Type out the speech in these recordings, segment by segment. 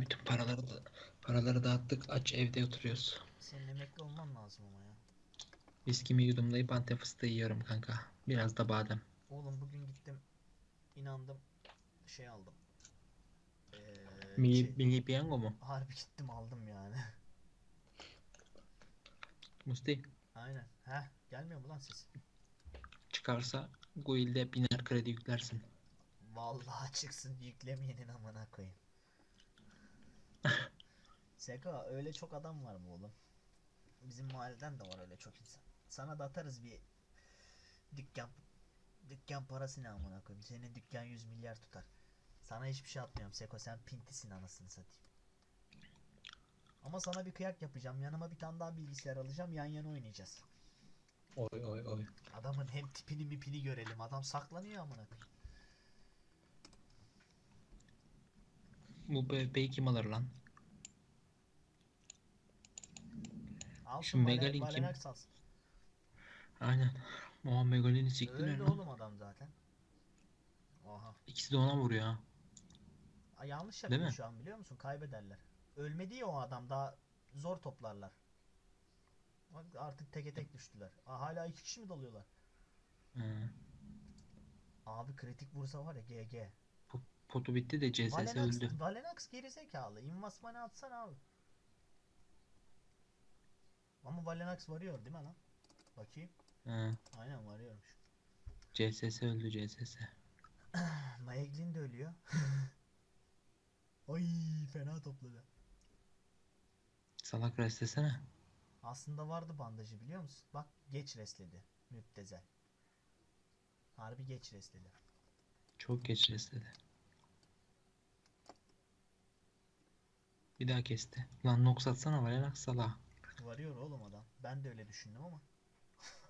Bütün paraları da paraları dağıttık. Aç evde oturuyoruz. Senin emekli olman lazım ama ya. Viskimi yudumlayıp antep fıstığı yiyorum kanka. Biraz da badem. Oğlum bugün gittim. inandım. Şey aldım. Ee, Milli, şey- milli piyango mu? harbi gittim aldım yani. Musti Aynen. Heh gelmiyor mu lan ses? çıkarsa Guild'e biner kredi yüklersin. Vallahi çıksın yüklemeyenin amına koyayım. Seka öyle çok adam var mı oğlum? Bizim mahalleden de var öyle çok insan. Sana da atarız bir dükkan dükkan parası ne amına koyayım. Senin dükkan 100 milyar tutar. Sana hiçbir şey atmıyorum Seko sen pintisin anasını satayım. Ama sana bir kıyak yapacağım. Yanıma bir tane daha bilgisayar alacağım. Yan yana oynayacağız. Oy oy oy. Adamın hem tipini mipini görelim. Adam saklanıyor amına koyayım. Bu bebeği kim alır lan? Alsın Şu Valen- Megalin kim? Valenax alsın. Aynen. Oha Megalin'i siktiler Öldü lan. oğlum adam zaten. Oha. İkisi de ona vuruyor ha. Aa, yanlış Değil yapıyor mi? şu an biliyor musun? Kaybederler. Ölmedi ya o adam daha zor toplarlar. Bak artık teke tek düştüler. Aa, hala iki kişi mi dalıyorlar? Hı. Abi kritik vursa var ya GG. Potu bitti de CSS öldü. Valenax gerizekalı. Invasmanı atsana abi. Ama Valenax varıyor değil mi lan? Bakayım. Hı. Aynen varıyormuş. CSS öldü CSS. Maeglin de ölüyor. Ay fena topladı. Salak restlesene. Aslında vardı bandajı biliyor musun? Bak geç resledi. Müptezel. Harbi geç resledi. Çok geç restledi. Bir daha kesti. Lan Nox atsana Valenax sala. Varıyor oğlum adam. Ben de öyle düşündüm ama.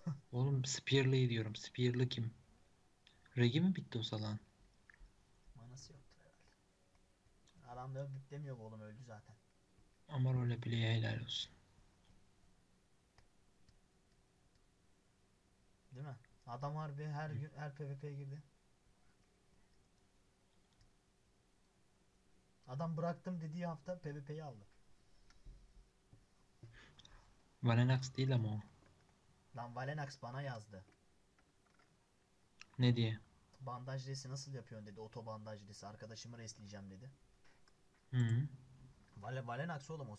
Oğlum Spear'lıyı diyorum. Spear'lı kim? Regi mi bitti o salağın? Manası yoktur herhalde. Adam da büklemiyor bu oğlum öldü zaten. Ama role play'e helal olsun. Değil mi? Adam harbi her gün her PvP'ye girdi. Adam bıraktım dediği hafta PvP'yi aldı. Valenax değil ama o. Lan Valenax bana yazdı. Ne diye? Bandaj resi nasıl yapıyorsun dedi. Oto bandaj resi. Arkadaşımı resleyeceğim dedi. Hı. Vale Valenax oğlum o